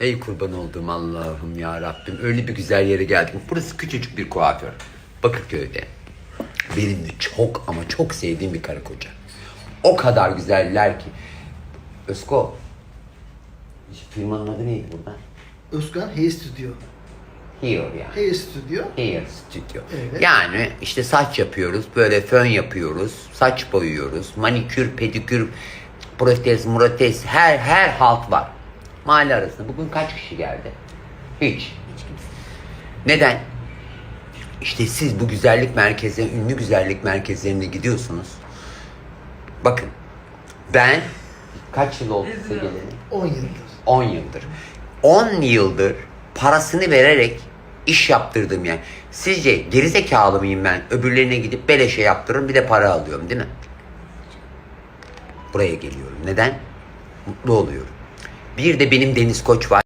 Ey kurban olduğum Allah'ım ya Rabbim. Öyle bir güzel yere geldik. Burası küçücük bir kuaför. Bakırköy'de. Benim de çok ama çok sevdiğim bir karı koca. O kadar güzeller ki. Özko. Firmanın adı neydi burada? Özkan Hey Studio. Here ya. Hey Studio. Hair Studio. Evet. Yani işte saç yapıyoruz, böyle fön yapıyoruz, saç boyuyoruz, manikür, pedikür, protez, murotez, her her halt var. Mahalle arasında. Bugün kaç kişi geldi? Hiç. Neden? İşte siz bu güzellik merkezine, ünlü güzellik merkezlerine gidiyorsunuz. Bakın, ben kaç yıl oldu size geleli? 10 yıldır. 10 yıldır. 10 yıldır parasını vererek iş yaptırdım yani. Sizce gerizekalı mıyım ben? Öbürlerine gidip beleşe yaptırırım bir de para alıyorum değil mi? Buraya geliyorum. Neden? Mutlu oluyorum. Bir de benim Deniz Koç var.